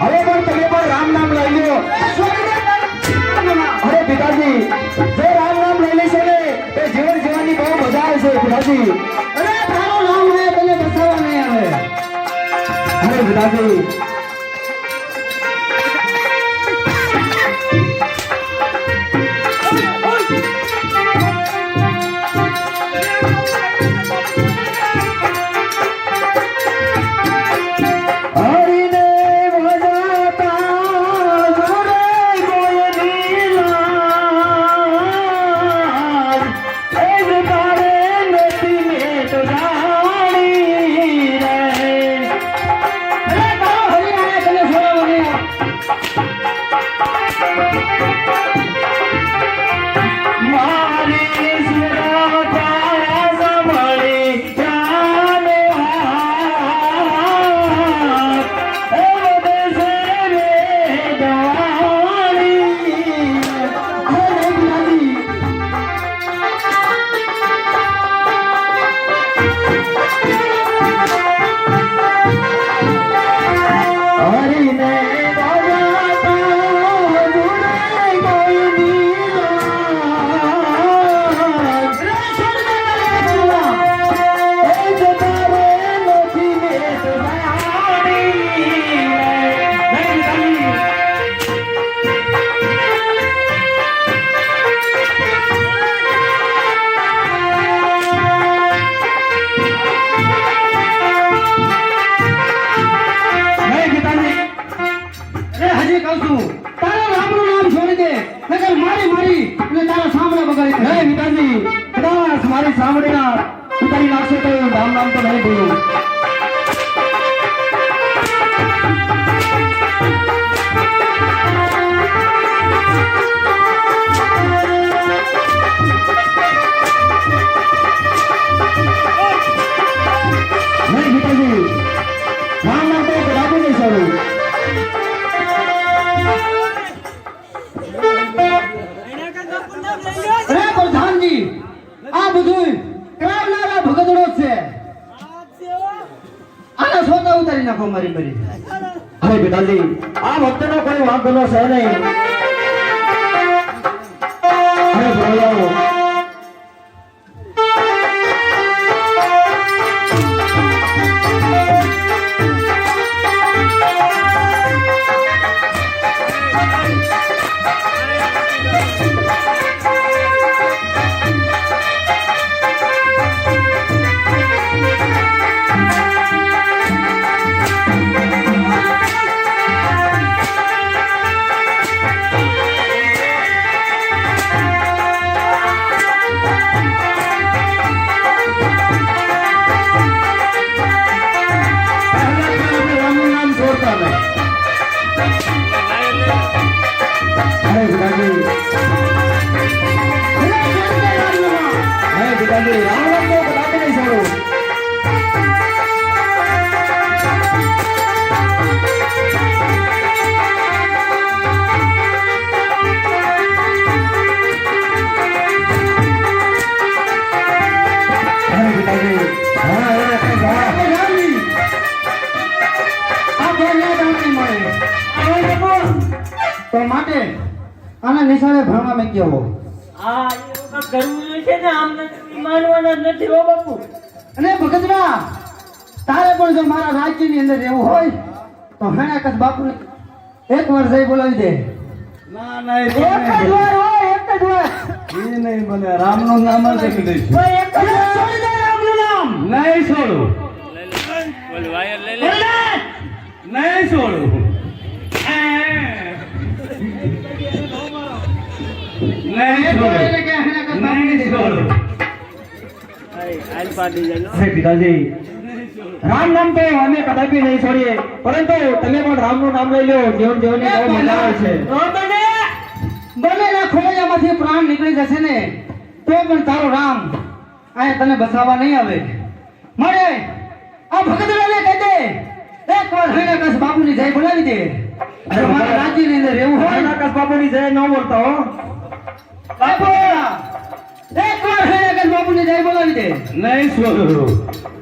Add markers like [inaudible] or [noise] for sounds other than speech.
હવે પણ તમે પણ રામ નામ લઈ લો અરે પિતાજી જે રામ નામ લઈ લેશે ને તે જીવન જીવવાની બહુ મજા આવે છે પિતાજી. અરે તારું નામ હોય તને બસાવવા નહીં આવે. અરે પિતાજી છું તારા રામનું નામ છોડી દે. નકર મારી મારી અને તારા સાંભળા દે. નહીં પિતાજી. કદાચ મારી સાંભળીના પિતાજી લાગશે તો રામ નામ તો નહીં ભૂલું. સોતા ઉતારી નાખો મારી મરી અરે પિતાજી આ ભક્તનો કોઈ વાંધો છે નહીં. અરે પિતાજી. અરે પિતાજી રામ નામ તો કદાપી નહીં માટે આના નિશાળે ભણવા મૂક્યો આ એવું કરવું છે ને આમ નથી માનવાના નથી હો બાપુ. અને ભગતરા તારે પણ જો મારા રાજ્યની અંદર રહેવું હોય તો હણાકત બાપુને એક વાર જઈ બોલાવી દે. ના ના એક જ વાર હોય એક જ વાર. એ નહીં બને. રામનું નામ જ લખી દઈશ કોઈ એક જ વાર છોડી દે રામનું નામ. નહીં છોડું. બોલ દે. નહીં છોડું. નહીં છોડું નહીં. છોડું પિતાજી. રામ નામ તો અમે કદાપી નહીં છોડીએ પરંતુ તમે પણ રામનું નામ લઈ લો જીવન જીવનની બહુ મજા આવે છે. ભલે બને બનેલા પ્રાણ નીકળી જશે ને તો પણ તારો રામ આ તને બસાવવા નહીં આવે. મળે આ ભગતરાને કહી દે એક વાર હૈનાકસ બાપુની જય બોલાવી દે. મારા રાજ્યની અંદર રહેવું હોય હરનાકસ બાપુની જય ન બોલતા હો. એક વાર [laughs]